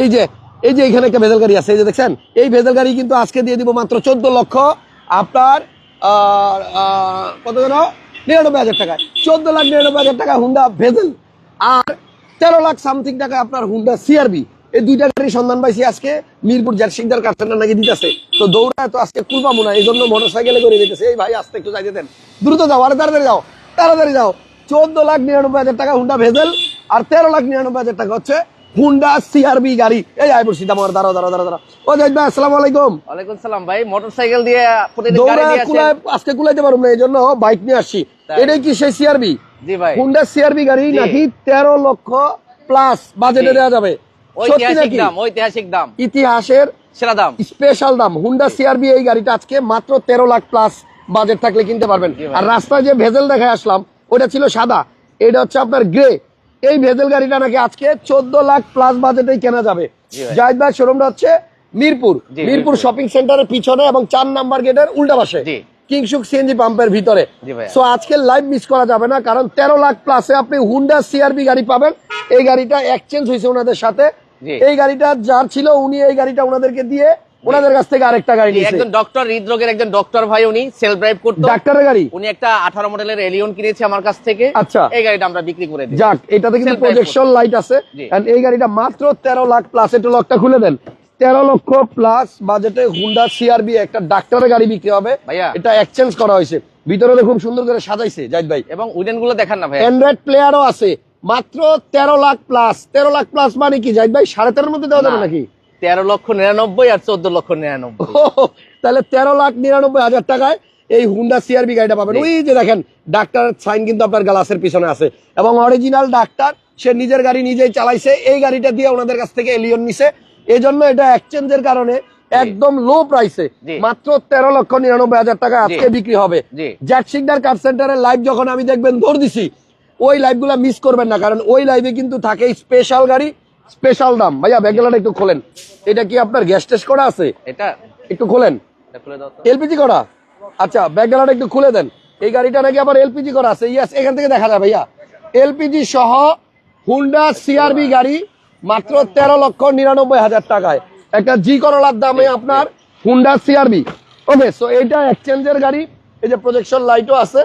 এই যে এই যে এখানে একটা ভেজেল গাড়ি আছে, এই যে দেখছেন? এই ভেজেল গাড়ি কিন্তু আজকে দিয়ে দিব মাত্র চোদ্দ লক্ষ, আপনার কত যেন? নিরানব্বই হাজার টাকায়। চোদ্দ লাখ নিরানব্বই হাজার টাকা হুন্ডা ভেজেল। আর তেরো লাখ সামথিং টাকা আপনার হুন্ডা সিআরবি এই দুইটা গাড়ির সন্ধান পাইছি আজকে, মিরপুর জার্সিকদার কারখানা নাকি দিতেছে। তো দৌড়ায় তো আজকে কুলপাবো না এই জন্য মোটর সাইকেলে করে দিতেছে। এই ভাই, আস্তে একটু যাইতে দেন। দ্রুত যাও, আরে তাড়াতাড়ি যাও তাড়াতাড়ি যাও। চোদ্দ লাখ নিরানব্বই হাজার টাকা হুন্ডা ভেজেল, আর তেরো লাখ নিরানব্বই হাজার টাকা হচ্ছে হুন্ডা সিআরবি গাড়ি। এই আই বলছি দাম দাঁড়াও দাঁড়াও দাঁড়াও দাঁড়াও। ও জাহিদ ভাই আসসালামু আলাইকুম। ওয়ালাইকুম সালাম ভাই মোটরসাইকেল দিয়ে প্রতিদিন গাড়ি দৌড়া দিয়ে আসেন। আজকে কুলাইতে না বাইক নিয়ে তাই। এটাই কি সেই সিআরবি জি ভাই। হুন্ডা সিআরবি গাড়ি নাকি তেরো লক্ষ প্লাস বাজেটে দেওয়া যাবে। ঐতিহাসিক দাম ঐতিহাসিক দাম। ইতিহাসের সেরা দাম। স্পেশাল দাম। হুন্ডা সিআরবি এই গাড়িটা আজকে মাত্র তেরো লাখ প্লাস বাজেট থাকলে কিনতে পারবেন। আর রাস্তায় যে ভেজেল দেখায় আসলাম ওটা ছিল সাদা। এটা হচ্ছে আপনার গ্রে এই ভেজেল গাড়িটা নাকি আজকে চোদ্দ লাখ প্লাস বাজেটে কেনা যাবে। জাহিদ ভাই শোরুমটা হচ্ছে মিরপুর। মিরপুর। শপিং সেন্টারের পিছনে এবং চার নাম্বার গেটের উল্টা পাশে। কিংসুক সিএনজি পাম্পের ভিতরে। সো আজকে লাইভ মিস করা যাবে না কারণ তেরো লাখ প্লাসে আপনি হুন্ডা সিআরবি গাড়ি পাবেন। এই গাড়িটা এক্সচেঞ্জ হয়েছে ওনাদের সাথে। এই গাড়িটা যার ছিল উনি এই গাড়িটা ওনাদেরকে দিয়ে ওনাদের কাছ থেকে আরেকটা গাড়ি নিয়েছে। একজন ডক্টর হৃদরোগের একজন ডক্টর ভাই উনি সেলফ ড্রাইভ করতো। ডাক্তারের গাড়ি? উনি একটা আঠারো মডেলের এলিয়ন কিনেছে আমার কাছ থেকে। আচ্ছা। এই গাড়িটা আমরা বিক্রি করে দিই। যাক এটাতে কিন্তু প্রজেকশন লাইট আছে। and এই গাড়িটা মাত্র তেরো লাখ প্লাস একটু লকটা খুলে দেন। তেরো লক্ষ প্লাস বাজেটে হুন্ডা সিআরবি একটা ডাক্তারের গাড়ি বিক্রি হবে। ভাইয়া। এটা এক্সচেঞ্জ করা হয়েছে। ভিতরে তো খুব সুন্দর করে সাজাইছে জাহিদ ভাই। এবং উইডেনগুলো দেখান না ভাই অ্যান্ড্রয়েড প্লেয়ারও আছে। মাত্র তেরো লাখ প্লাস তেরো লাখ প্লাস মানে কি জাহিদ ভাই? সাড়ে তেরোর মধ্যে দেওয়া যাবে। নাকি? তেরো লক্ষ নিরানব্বই আর চোদ্দ লক্ষ নিরানব্বই। তাহলে তেরো লাখ নিরানব্বই হাজার টাকায় এই হুন্ডা সিআরবি গাড়িটা পাবেন। ওই যে দেখেন ডাক্তার সাইন কিন্তু আপনার গ্লাসের পিছনে আছে। এবং অরিজিনাল ডাক্তার সে নিজের গাড়ি নিজেই চালাইছে এই গাড়িটা দিয়ে ওনাদের কাছ থেকে এলিয়ন নিছে। এই জন্য এটা এক্সচেঞ্জের কারণে একদম লো প্রাইসে মাত্র তেরো লক্ষ নিরানব্বই হাজার টাকা আজকে বিক্রি হবে। জি। জ্যাক সিগনার কার সেন্টারের লাইভ যখন আমি দেখবেন দৌড় দিছি ওই লাইভগুলো মিস করবেন না কারণ ওই লাইভে কিন্তু থাকে স্পেশাল গাড়ি। স্পেশাল দাম। ভাইয়া ব্যাগগুলাটা একটু খোলেন। এটা কি আপনার গ্যাস টেস্ট করা আছে? এটা। একটু খোলেন। এটা। এলপিজি করা? আচ্ছা ব্যাকগ্রাউন্ড একটু খুলে দেন। এই গাড়িটা নাকি আবার এলপিজি করা আছে? ইয়াস এখান থেকে দেখা যায় ভাইয়া। এলপিজি সহ হুন্ডা সিআরবি গাড়ি মাত্র তেরো লক্ষ নিরানব্বই হাজার টাকায়। একটা জি করলার দামে আপনার হুন্ডা সিআরবি ওকে সো এইটা এক্সচেঞ্জের গাড়ি। এই যে প্রজেকশন লাইটও আছে।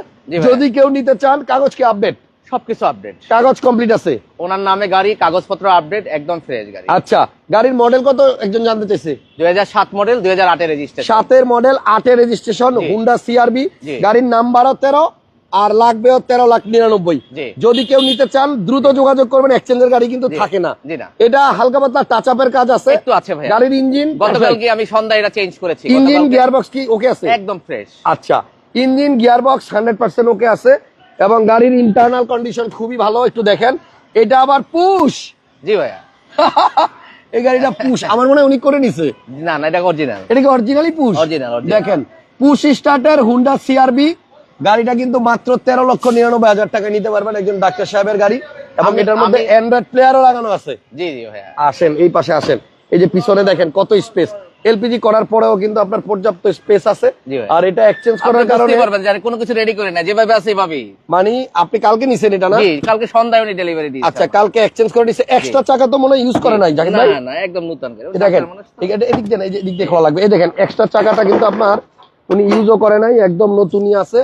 যদি কেউ নিতে চান কাগজ কি আপডেট সবকিছু আপডেট কাগজ কমপ্লিট আছে। ওনার নামে গাড়ি কাগজপত্র আপডেট একদম ফ্রেশ গাড়ি। আচ্ছা গাড়ির মডেল কত একজন জানতে চাইছে? দুই হাজার সাত মডেল দুই হাজার আটের রেজিস্ট্রেশন সাতের মডেল আটের রেজিস্ট্রেশন হুন্ডা সিআরবি গাড়ির তেরো আর লাগবেও তেরো লাখ নিরানব্বই। যদি কেউ নিতে চান দ্রুত যোগাযোগ করবেন এক্সচেঞ্জের গাড়ি কিন্তু থাকে না। এটা হালকা পাতলা টাচ আপের কাজ আছে। একটু আছে ভাইয়া। গাড়ির ইঞ্জিন গতকালকে আমি সন্ধ্যা এটা চেঞ্জ করেছি। ইঞ্জিন গতকালকে। গিয়ার বক্স কি ওকে আছে? একদম ফ্রেশ আচ্ছা engine gearbox hundred percent okay আছে। এবং গাড়ির ইন্টারনাল কন্ডিশন খুবই ভালো একটু দেখেন। এটা আবার পুশ! জি ভাইয়া। এই গাড়িটা পুশ। আমার মনে হয় উনি করে নিছে। না না এটা অরিজিনাল এটা কি অরিজিনালি পুশ? Original। দেখেন পুশ স্টার্টার হুন্ডা সিআরবি গাড়িটা কিন্তু মাত্র তেরো লক্ষ নিরানব্বই হাজার টাকা নিতে পারবেন একজন ডাক্তার সাহেবের গাড়ি। এবং এটার মধ্যে অ্যান্ড্রয়েড প্লেয়ারও লাগানো আছে। জি জি ভাইয়া। আসেন এই পাশে আসেন। এই যে পিছনে দেখেন কত স্পেস এলপিজি করার পরেও কিন্তু আপনার পর্যাপ্ত স্পেস আছে। আর এটা এক্সচেঞ্জ করার কারণে পারবেন যে কোনো কিছু রেডি করে না যেভাবে আছে এভাবেই। মানে আপনি কালকে নিছেন এটা না? জি কালকে সন্ধ্যায় উনি ডেলিভারি দিয়েছে আচ্ছা কালকে এক্সচেঞ্জ করে দিছে। এক্সট্রা চাকা তো মনে ইউজ করে নাই জাকির না ভাই? না একদম নতুন করে। দেখেন এই এটা এদিক দিয়ে না, এই যে এদিক দিয়ে খোলা লাগবে। এই দেখেন এক্সট্রা চাকাটা কিন্তু আপনার উনি ইউজও করে নাই একদম নতুনই আছে।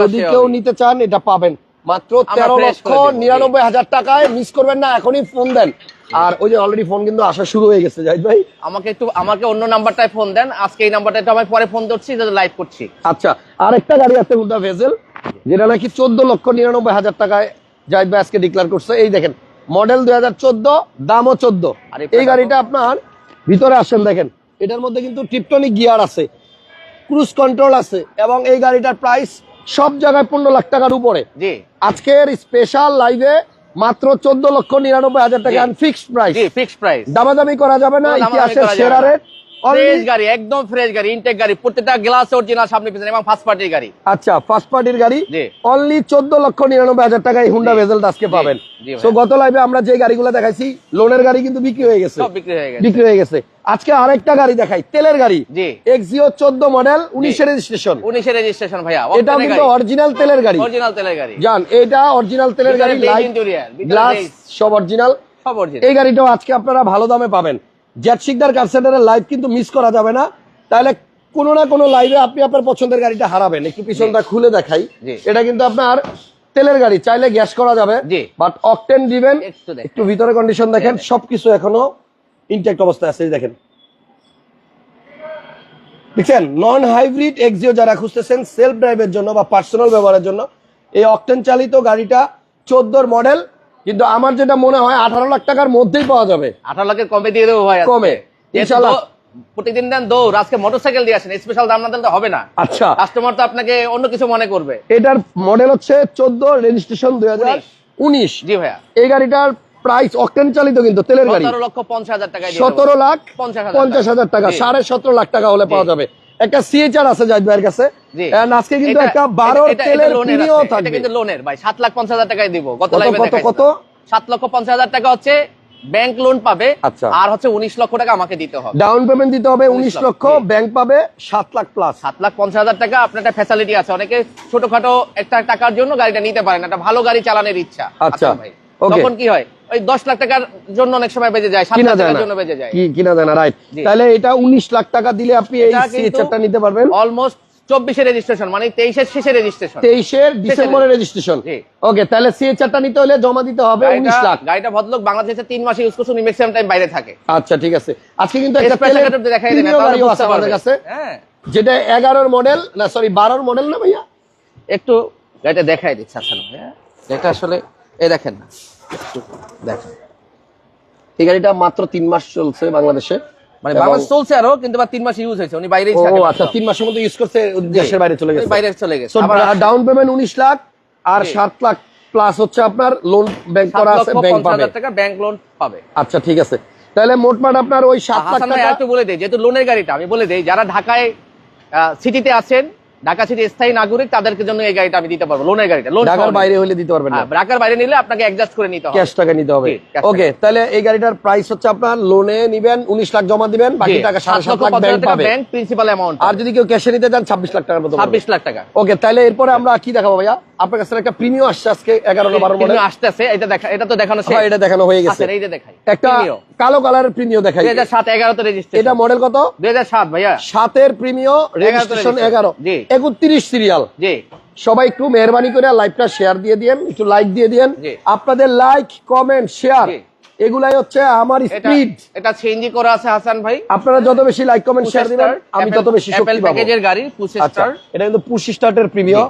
যদি কেউ নিতে চান এটা পাবেন। মাত্র তেরো লক্ষ। নিরানব্বই হাজার টাকায় মিস করবেন না এখনই ফোন দেন। আর ওই যে অলরেডি ফোন কিন্তু আসা শুরু হয়ে গেছে জাহিদ ভাই। আমাকে একটু আমাকে অন্য নাম্বারটায় ফোন দেন। আজকে এই নাম্বারটা একটু আমি পরে ফোন করছি লাইভ করছি। আচ্ছা আরেকটা গাড়ি আছে হুন্ডা ভেজেল যেটা নাকি চোদ্দ লক্ষ নিরানব্বই হাজার টাকায় জাহিদ ভাই আজকে ডিক্লেয়ার করছে। এই দেখেন মডেল দুই হাজার চোদ্দ দামও চোদ্দ। আর এই এই গাড়িটা আপনার ভিতরে আসেন দেখেন এটার মধ্যে কিন্তু টিপটনিক গিয়ার আছে ক্রুজ কন্ট্রোল আছে এবং এই গাড়িটার প্রাইস সব জায়গায় পনেরো লাখ টাকার উপরে। আজকের স্পেশাল লাইভে মাত্র চোদ্দ লক্ষ নিরানব্বই হাজার টাকা। ফিক্সড প্রাইস ফিক্সড প্রাইস দামাদামি করা যাবে না ইতিহাসের সেরা রেট ফ্রেশ গাড়ি একদম ফ্রেশ গাড়ি ইনটেক গাড়ি প্রত্যেকটা গ্লাস অরিজিনাল সামনে পিছনে এবং ফার্স্ট পার্টির গাড়ি। আচ্ছা ফার্স্ট পার্টির গাড়ি। অনলি চোদ্দ লক্ষ নিরানব্বই হাজার টাকায় হুন্ডা ভেজেল আজকে পাবেন। তো গত লাইভে আমরা যে গাড়িগুলো দেখাইছি লোনের গাড়ি কিন্তু বিক্রি হয়ে গেছে। বিক্রি হয়ে গেছে। বিক্রি হয়ে গেছে। আজকে আরেকটা গাড়ি দেখাই তেলের গাড়ি। জি। এক্সিও চোদ্দ মডেল উনিশে রেজিস্ট্রেশন উনিশের রেজিস্ট্রেশন ভাইয়া এটাও কিন্তু অরিজিনাল তেলের গাড়ি। অরিজিনাল তেলের গাড়ি। জান এটা অরিজিনাল তেলের গাড়ি গ্লাস সব অরিজিনাল সব অরিজিনাল এই গাড়িটাও আজকে আপনারা ভালো দামে পাবেন। জেট শিকদার কার সেন্টারের লাইভ কিন্তু মিস করা যাবে না। তাহলে কোনো না কোনো লাইভে আপনি আপনার পছন্দের গাড়িটা হারাবেন। একটু পিছনটা খুলে দেখাই। এটা কিন্তু আপনার তেলের গাড়ি চাইলে গ্যাস করা যাবে। বাট অকটেন দিবেন। একটু ভিতরে কন্ডিশন দেখেন। সবকিছু এখনও ইনটেক্ট অবস্থায় আছে দেখেন। দেখছেন? নন হাইব্রিড এক্সিও যারা খুঁজতেছেন সেলফ ড্রাইভের জন্য বা পার্সোনাল ব্যবহারের জন্য এই অকটেন চালিত গাড়িটা চোদ্দোর মডেল কিন্তু আমার যেটা মনে হয় আঠারো লাখ টাকার মধ্যেই পাওয়া যাবে। আঠারো লাখের কমে দিয়ে দেবো ভাই। কমে। ইনশাল্লাহ। প্রতিদিন দেন দৌড় আজকে মোটরসাইকেল দিয়ে আসেন স্পেশাল দাম না দিলে হবে না। আচ্ছা। কাস্টমার তো আপনাকে অন্য কিছু মনে করবে। এটার মডেল হচ্ছে চোদ্দ রেজিস্ট্রেশন দুই হাজার উনিশ। জি ভাইয়া। এই গাড়িটার প্রাইস অকটেন চালিত কিন্তু তেলের গাড়ি। সতেরো লাখ পঞ্চাশ হাজার টাকা। সাড়ে সতেরো লাখ টাকা হলে পাওয়া যাবে। একটা সিএচআর আছে জাহিদ ভাইয়ের কাছে। আজকে কিন্তু একটা বারো এটা- এটা তেলের লোনের প্রিমিও আছে। এটা থাকবে। কিন্তু লোনের ভাই সাত লাখ পঞ্চাশ হাজার টাকায় দিব। কত, কত, কত? সাত লক্ষ পঞ্চাশ হাজার টাকা হচ্ছে ব্যাংক লোন পাবে। আচ্ছা। আর হচ্ছে উনিশ লক্ষ টাকা আমাকে দিতে হবে। ডাউন পেমেন্ট দিতে হবে উনিশ লক্ষ। ব্যাংক পাবে সাত লাখ প্লাস সাত লাখ পঞ্চাশ হাজার টাকা আপনার একটা ফ্যাসিলিটি আছে। অনেকে ছোটখাটো একটা টাকার জন্য গাড়িটা নিতে পারেন একটা ভালো গাড়ি চালানোর ইচ্ছা। আচ্ছা, আচ্ছা ভাই. তখন কি হয়? ওই দশ লাখ টাকার জন্য অনেক সময় বেজে যায় সাত কিনা লাখ টাকার জন্য বেজে যায়। কি কিনা যায় না রাইট তাহলে এটা উনিশ লাখ টাকা দিলে আপনি এই সিএচআরটা নিতে পারবেন। অলমোস্ট চব্বিশে রেজিস্ট্রেশন মানে তেইশের শেষে রেজিস্ট্রেশন তেইশের ডিসেম্বরের রেজিস্ট্রেশন ওকে তাহলে সিএচআরটা নিতে হলে জমা দিতে হবে উনিশ লাখ। গাড়িটা ভদ্রলোক বাংলাদেশে তিন মাসে ইউজ করছে উনি ম্যাক্সিমাম টাইম বাইরে থাকে। আচ্ছা ঠিক আছে। আজকে কিন্তু একটা দেখাই দেন আমাদের কাছে। হ্যাঁ। যেটা এগারোর মডেল না সরি বারোর মডেল না ভাইয়া? একটু গাড়িটা দেখাই দিচ্ছে আসলে হ্যাঁ। এটা আসলে এই দেখেন। দেখেন। এই গাড়িটা মাত্র তিন মাস চলছে বাংলাদেশে। মানে বাংলাদেশ চলছে আরও কিন্তু তিন মাস ইউজ হয়েছে। উনি বাইরেই ও আচ্ছা তিন মাসের মধ্যে ইউজ করছে দেশের বাইরে চলে গেছে। বাইরে চলে গেছে। ডাউন পেমেন্ট উনিশ লাখ আর সাত লাখ প্লাস হচ্ছে আপনার লোন ব্যাংক সাত করা আছে ব্যাংক পাবে। টাকা ব্যাংক লোন পাবে। আচ্ছা ঠিক আছে। তাহলে মোটমাট আপনার ওই সাত লাখ টাকা বলে দেই যেহেতু লোনের গাড়িটা আমি বলে দেই যারা ঢাকায় সিটিতে আছেন ঢাকা সিটি স্থায়ী নাগরিক তাদেরকে জন্য এই গাড়িটা আমি দিতে পারব লোনের গাড়িটা লোন ঢাকার বাইরে হলে দিতে পারবেন না। ঢাকার বাইরে নিলে আপনাকে অ্যাডজাস্ট করে নিতে হবে। ক্যাশ টাকা নিতে হবে। ওকে তাহলে এই গাড়িটার প্রাইস হচ্ছে আপনার লোনে নিবেন উনিশ লাখ জমা দিবেন বাকি টাকা সাড়ে সাত লাখ ব্যাংক পাবে। ব্যাংক প্রিন্সিপাল অ্যামাউন্ট আর যদি কেউ ক্যাশে নিতে চান ছাব্বিশ লাখ টাকার মতো পড়বে। ছাব্বিশ লাখ টাকা। ওকে তাহলে এরপরে আমরা কি দেখাবো ভাইয়া? আপনার কাছে একটা প্রিমিও আসছে আজকে এগারো বারো মডেল। আসতেছে এটা দেখা এটা তো দেখানো শেষ। এটা দেখানো হয়ে গেছে। আচ্ছা দেখাই। একটা কালো কালারের প্রিমিও দেখাই। দুই হাজার সাত এগারোতে এটা মডেল কত? দুই হাজার সাত ভাইয়া। সাতের প্রিমিও রেজিস্ট্রেশন এগারো। একত্রিশ সিরিয়াল জি। সবাই একটু মেহরবানি করে লাইভটা শেয়ার দিয়ে দিয়েন একটু লাইক দিয়ে দিয়েন। আপনাদের লাইক কমেন্ট শেয়ার। এগুলাই হচ্ছে আমার স্পিড এটা সিএনজি করা আছে হাসান ভাই। আপনারা যত বেশি লাইক কমেন্ট শেয়ার দিবেন আমি তত বেশি শক্তি পাবো। প্যাকেজের গাড়ি পুশ আচ্ছা স্টার এটা কিন্তু পুশ স্টার্টের প্রিমিয়াম।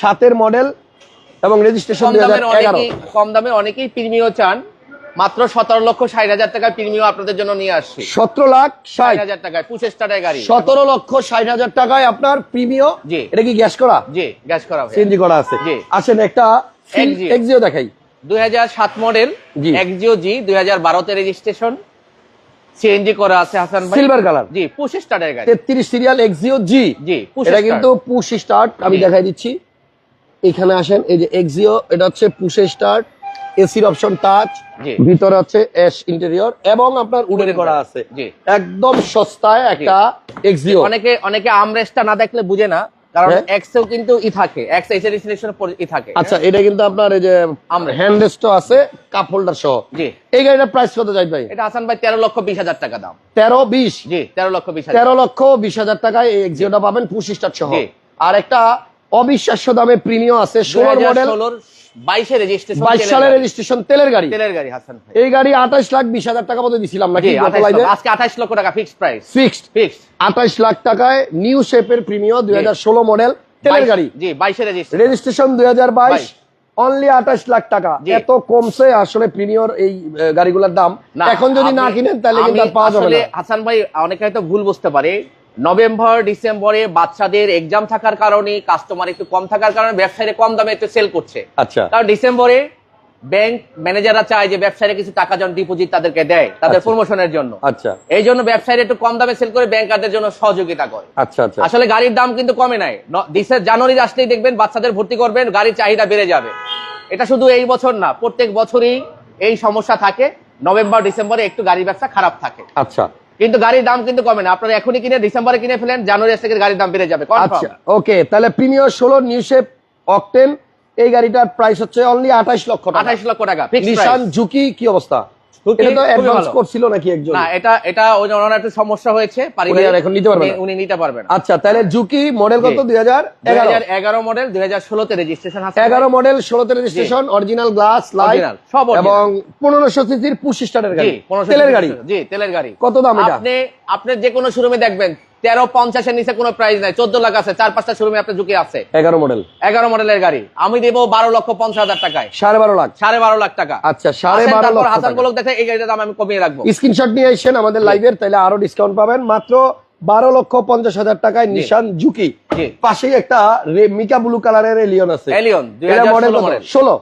সাতের মডেল এবং রেজিস্ট্রেশন কম দুই দামের হাজার এগারো। অনেকেই কম দামে অনেকেই প্রিমিয়াম চান। মাত্র সতেরো লক্ষ ষাট হাজার টাকা প্রিমিয়াম আপনাদের জন্য নিয়ে আসছি। সতেরো লাখ ষাট। হাজার টাকায় পুশ স্টারের গাড়ি। সতেরো লক্ষ ষাট হাজার টাকায় আপনার প্রিমিয়াম জি। এটা কি গ্যাস করা? জি গ্যাস করা সিএনজি করা আছে। জি। আসেন একটা এক্সিও দেখাই। দুই হাজার সাত মডেল। এক্সিও জি দুই হাজার বারোতে রেজিস্ট্রেশন সিএনজি করা আছে হাসান ভাই। সিলভার কালার জি পুশ স্টারের গাড়ি। তেত্রিশ সিরিয়াল এক্সিও জি। জি, এটা কিন্তু পুশ স্টার্ট আমি দেখাই দিচ্ছি। এখানে আসেন এই যে এক্সিও এটা হচ্ছে পুশে স্টার্ট এসির অপশন টাচ। ভিতরে হচ্ছে এস ইন্টেরিয়র এবং আপনার উডেন করা আছে একদম সস্তায় একটা এক্সিও অনেকে অনেকে আমরেস্টটা না দেখলে বুঝে না কারণ হ্যাঁ। এক্সেও কিন্তু ই থাকে এক্স সিলেকশন ই থাকে। আচ্ছা এটা কিন্তু আপনার এই যে হ্যান্ড রেস্টও আছে কাপ হোল্ডার সহ। জি। এই গাড়িটার প্রাইস কত যাই ভাই? এটা হাসান ভাই তেরো লক্ষ বিশ হাজার টাকা দাম। তেরো বিশ? জি তেরো লক্ষ বিশ হাজার। তেরো লক্ষ বিশ হাজার টাকায় এই এক্সিওটা পাবেন পুশ স্টার্ট সহ। আর একটা অবিশ্বাস্য দামে প্রিমিয়াম আছে ষোলো মডেল ষোলোর বাইশে রেজিস্ট্রেশন বাইশ সালের রেজিস্ট্রেশন তেলের গাড়ি? তেলের গাড়ি হাসান ভাই। এই গাড়ি আঠাশ লাখ বিশ হাজার টাকা মতো দিছিলাম নাকি জি আঠাশ লক্ষ- আজকে আঠাশ লক্ষ টাকা ফিক্সড প্রাইস ফিক্সড ফিক্সড আঠাশ লাখ টাকায় নিউ শেপের প্রিমিয়াম দুই হাজার ষোলো মডেল তেলের গাড়ি। জি রেজিস্ট্রেশন রেজিস্ট্রেশন। অনলি আঠাশ লাখ টাকা। এত কমছে আসলে প্রিমিয়র এই গাড়িগুলোর দাম। এখন যদি না কিনেন তাহলে কিন্তু পাওয়া যাবে না। হাসান ভাই অনেকে হয়তো ভুল বুঝতে পারে। নভেম্বর ডিসেম্বরে বাচ্চাদের এক্সাম থাকার কারণে কাস্টমার একটু কম থাকার কারণে ব্যবসায়ীরা কম দামে একটু সেল করছে। আচ্ছা। কারণ ডিসেম্বরে ব্যাংক ম্যানেজাররা চায় যে ব্যবসায়ীরা কিছু টাকা যেন ডিপোজিট তাদেরকে দেয় তাদের আচ্ছা। প্রমোশনের জন্য। আচ্ছা। এই জন্য ব্যবসায়ীরা একটু কম দামে সেল করে ব্যাংকারদের জন্য সহযোগিতা করে। আচ্ছা আচ্ছা। আসলে গাড়ির দাম কিন্তু কমে নাই। ডিসেম্বর জানুয়ারি আসলেই দেখবেন বাচ্চাদের ভর্তি করবেন গাড়ির চাহিদা বেড়ে যাবে। এটা শুধু এই বছর না প্রত্যেক বছরই এই সমস্যা থাকে। নভেম্বর ডিসেম্বরে একটু গাড়ির ব্যবসা খারাপ থাকে। আচ্ছা। কিন্তু গাড়ির দাম কিন্তু কমে না। আপনারা এখনই কিনে ডিসেম্বরে কিনে ফেলেন জানুয়ারি থেকে গাড়ির দাম বেড়ে যাবে। আচ্ছা ওকে তাহলে প্রিমিয়ার ষোলো নিউ শেপ অকটেন এই গাড়িটার প্রাইস হচ্ছে অনলি আঠাশ লক্ষ আঠাশ লক্ষ টাকা নিশান ঝুঁকি কি অবস্থা? এটা তো অ্যাডভান্স করছিল নাকি একজন? না এটা এটা ওই ওনার একটু সমস্যা হয়েছে উনি এখন নিতে পারবে উনি- নিতে পারবেন আচ্ছা তাহলে জুকি মডেল কত? মডেল তে রেজিস্ট্রেশন আছে। মডেল ষোলোতে রেজিস্ট্রেশন অরিজিনাল গ্লাস লাইট সব এবং সিসির স্টারের গাড়ি। তেলের গাড়ি। জি তেলের গাড়ি। কত দাম এটা? আপনি আপনি যে কোনো শোরুমে দেখবেন তেরো পঞ্চাশের নিচে কোনো প্রাইস নাই। চোদ্দ লাখ আছে চার পাঁচটা শোরুমে আপনার ঝুঁকি আছে। এগারো মডেল এগারো মডেলের গাড়ি। আমি দেবো বারো লক্ষ পঞ্চাশ হাজার টাকায়। সাড়ে বারো লাখ। সাড়ে বারো লাখ টাকা। আচ্ছা সাড়ে বারো লক্ষ হাসান টাকা। বলক দেখে এই গাড়িটার দাম আমি কমিয়ে রাখব। স্ক্রিনশট নিয়ে এসেছেন আমাদের লাইভের তাহলে আরও ডিসকাউন্ট পাবেন। মাত্র বারো লক্ষ পঞ্চাশ হাজার টাকায় নিশান ঝুঁকি। পাশেই একটা মিকা ব্লু কালারের এলিয়ন আছে। এলিয়ন হাজার মডেল ষোলো।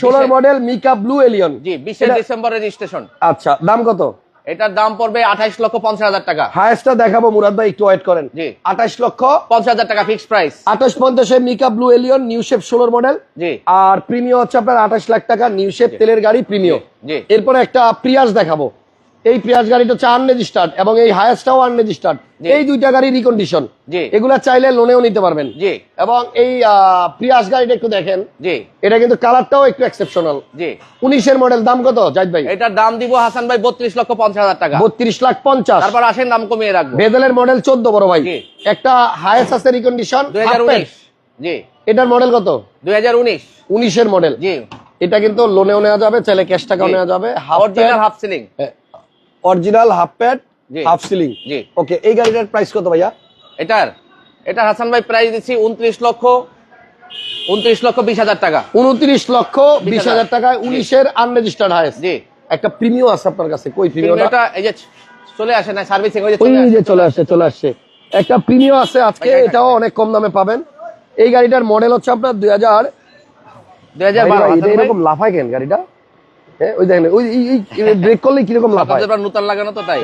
ষোলোর model mica blue Allion G বিশে ডিসেম্বর রেজিস্ট্রেশন আচ্ছা দাম কত? এটার দাম পড়বে আঠাইশ লক্ষ পঞ্চাশ হাজার টাকা। হায়েস্টটা দেখাবো মুরাদ ভাই একটু ওয়েট করেন। জি। আঠাশ লক্ষ পঞ্চাশ হাজার টাকা ফিক্সড প্রাইস আঠাশ পঞ্চাশে mica blue Allion new shape ষোলোর মডেল জি। আর প্রিমিয় হচ্ছে আপনার আঠাশ লাখ টাকা নিউ শেপ তেলের গাড়ি প্রিমিয় জি। এরপরে একটা প্রিয়াস দেখাবো। এই প্রিয়াস গাড়িটা হচ্ছে আনরেজিস্টার্ড এবং এই হায়াসটাও আনরেজিস্টার্ড। এই দুইটা গাড়ি রিকন্ডিশন এগুলা চাইলে লোনেও নিতে পারবেন। এবং এই প্রিয়াস গাড়িটা একটু দেখেন। এটা কিন্তু কালারটাও একটু এক্সেপশনাল উনিশের মডেল দাম কত জাহিদ ভাই? এটার দাম দিব হাসান ভাই বত্রিশ লক্ষ পঞ্চাশ হাজার টাকা। বত্রিশ লাখ পঞ্চাশ। তারপর আসেন দাম কমিয়ে রাখব। ভেদেলের মডেল চোদ্দ বড় ভাই। একটা হায়েস্ট আছে রিকন্ডিশন জি। এটার মডেল কত? দুই হাজার উনিশ। উনিশের মডেল জি। এটা কিন্তু লোনেও নেওয়া যাবে চাইলে ক্যাশ টাকাও নেওয়া যাবে half ceiling original half pad. Half ceiling জি। ওকে এই গাড়িটার প্রাইস কত ভাইয়া? এটার এটা হাসান ভাই প্রাইস দিচ্ছি উনত্রিশ লক্ষ উনত্রিশ লক্ষ বিশ হাজার টাকা। উনত্রিশ লক্ষ বিশ হাজার টাকায় উনিশের আনরেজিস্টার্ড হায়েস্ট জি। একটা প্রিমিয়াম আছে আপনার কাছে কই প্রিমিয়ামটা এটা এই যে চলে আসে না সার্ভিসিং ওই যে চলে যে চলে আসছে চলে আসছে। একটা প্রিমিয়াম আছে আজকে এটাও অনেক কম দামে পাবেন। এই গাড়িটার মডেল হচ্ছে আপনার দুই হাজার দুই হাজার এরকম লাফায় কেন গাড়িটা? ওই দেখেন ওই ব্রেক করলে কীরকম লাফায় নতুন লাগানো তো তাই?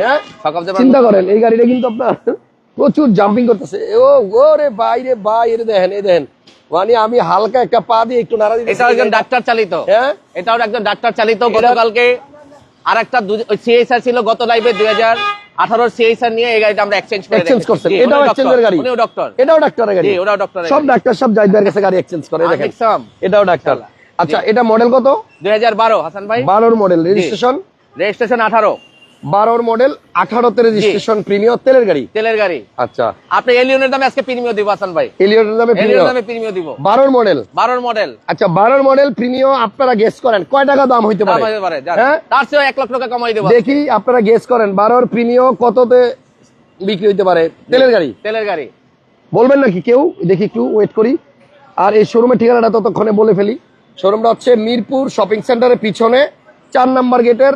চিন্তা করেন এই গাড়িটা কিন্তু আপনার প্রচুর জাম্পিং করতেছে। ও ও রে ভাই রে ভাই এর দেখেন এই দেখেন। মানে আমি হালকা একটা পা দিয়ে একটু নাড়া দিতে এটাও একজন ডাক্তার চালিত। হ্যাঁ? এটাও একজন ডাক্তার চালিত। গতকালকে আর একটা সিএসআর ছিল গত লাইভে দুই হাজার আঠারোর সিএসআর নিয়ে এই গাড়িটা আমরা এক্সচেঞ্জ করে এক্সচেঞ্জ। করছেন। এটাও এক্সচেঞ্জের গাড়ি। উনিও ডক্টর এটাও ডাক্তারের গাড়ি। ওটাও ডাক্তারের সব ডাক্তার সব জাহিদের কাছে গাড়ি এক্সচেঞ্জ করে দেখেন। এটাও ডাক্তার আচ্ছা এটা মডেল কত? দুই হাজার বারো হাসান ভাই। বারোর মডেল রেজিস্ট্রেশন রেজিস্ট্রেশন মডেল আঠারোতে রেজিস্ট্রেশন প্রিমিয়ার তেলের গাড়ি? তেলের গাড়ি। আচ্ছা। আপনি এলিয়নের দামে আজকে দিব হাসান ভাই। এলিয়নের দামে প্রিমিয়ার দামে প্রিমিয়াম দিব। মডেল বারোর মডেল আচ্ছা মডেল প্রিমিয়াম আপনারা গেস করেন কয় টাকা দাম হইতে দাম পারে? পারে হ্যাঁ? তার চেয়েও এক লক্ষ টাকা কমাই দেবো। দেখি আপনারা গেস করেন বারোর প্রিমিয়াম কততে বিক্রি হইতে পারে? তেলের গাড়ি? তেলের গাড়ি। বলবেন নাকি কেউ? দেখি একটু ওয়েট করি। আর এই শোরুমের ঠিকানাটা ততক্ষণে বলে ফেলি। শোরুমটা হচ্ছে মিরপুর শপিং সেন্টারের পিছনে চার নাম্বার গেটের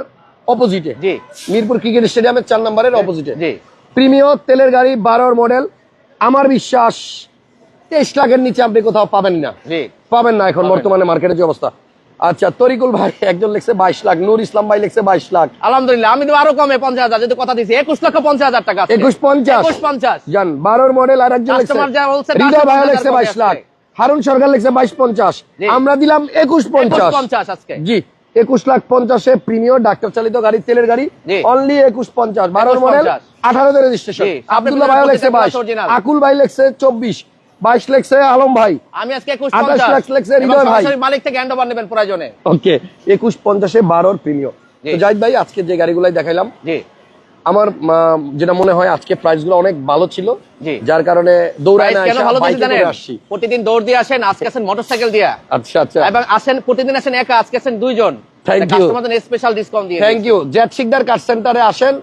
অপোজিটে জি। মিরপুর ক্রিকেট স্টেডিয়ামের চার নাম্বারের অপোজিটে জি। প্রিমিয় তেলের গাড়ি বারোর মডেল আমার বিশ্বাস তেইশ লাখের নিচে আপনি কোথাও পাবেন না। পাবেন না এখন বর্তমানে মার্কেটের যে অবস্থা। আচ্ছা তরিকুল ভাই একজন লিখছে বাইশ লাখ নূর ইসলাম ভাই লিখছে বাইশ লাখ। আলহামদুলিল্লাহ আমি তো আরও কমে পঞ্চাশ হাজার যদি কথা দিছি একুশ লক্ষ পঞ্চাশ হাজার টাকা একুশ পঞ্চাশ। একুশ পঞ্চাশ। জান বারোর মডেল আর একজন লিখছে। Customer যা বলছে, হৃদয় ভাই লিখছে বাইশ লাখ। হারুন সরকার লিখছে বাইশ পঞ্চাশ। আমরা দিলাম একুশ পঞ্চাশ। পঞ্চাশ আজকে। জি একুশ লাখ পঞ্চাশে প্রিমিয়র ডাক্তার চালিত গাড়ি তেলের গাড়ি। অনলি একুশ পঞ্চাশ। বারোর মডেল 21 আঠারোতে রেজিস্ট্রেশন জি। আব্দুল্লাহ ভাই লেখছে বাইশ। আকুল ভাই লেখছে চব্বিশ। বাইশ লেখছে আলম ভাই। আমি আজকে একুশ 28 লাখ লেখছে হৃদয় ভাই। মালিক থেকে হ্যান্ড ওভার নেবেন প্রয়োজনে। ওকে একুশ পঞ্চাশে বারোর প্রিমিয়র। জাহিদ ভাই আজকে যে গাড়িগুলাই দেখাইলাম জি। আমার যেটা মনে হয় আজকে প্রাইসগুলো অনেক ভালো ছিল। যার কারণে দৌড়ায় প্রাইস না কেন ভালো জানেন? প্রতিদিন দৌড় দিয়ে আসেন আজকে আসেন মোটরসাইকেল দিয়া। আচ্ছা আচ্ছা। এবং আসেন প্রতিদিন আসেন একা আজকে আসেন দুইজন। Thank you. স্পেশাল ডিসকাউন্ট দিয়ে থ্যাংক ইউ জেট কার সেন্টারে আসেন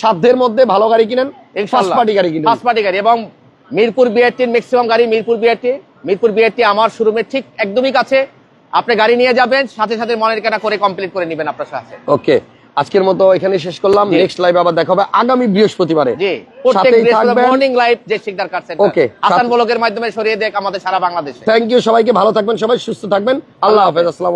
সাধ্যের মধ্যে ভালো গাড়ি কিনেন ফার্স্ট পার্টি গাড়ি কিনেন। ফার্স্ট পার্টি গাড়ি। এবং মিরপুর বিআরটির ম্যাক্সিমাম গাড়ি মিরপুর বিআরটি মিরপুর বিআরটি আমার শোরুমের ঠিক একদমই কাছে। আপনি গাড়ি নিয়ে যাবেন সাথে সাথে মনের কেনা করে কমপ্লিট করে নেবেন আপনার সাথে। ওকে আজকের মতো এখানে শেষ করলাম। নেক্সট লাইভ আবার দেখা হবে আগামী বৃহস্পতিবারে। সেন্টার আসান ব্লগের মাধ্যমে সরিয়ে দেখ আমাদের সারা বাংলাদেশ। থ্যাংক ইউ সবাইকে ভালো থাকবেন সবাই সুস্থ থাকবেন। আল্লাহ হাফেজ আসসালাম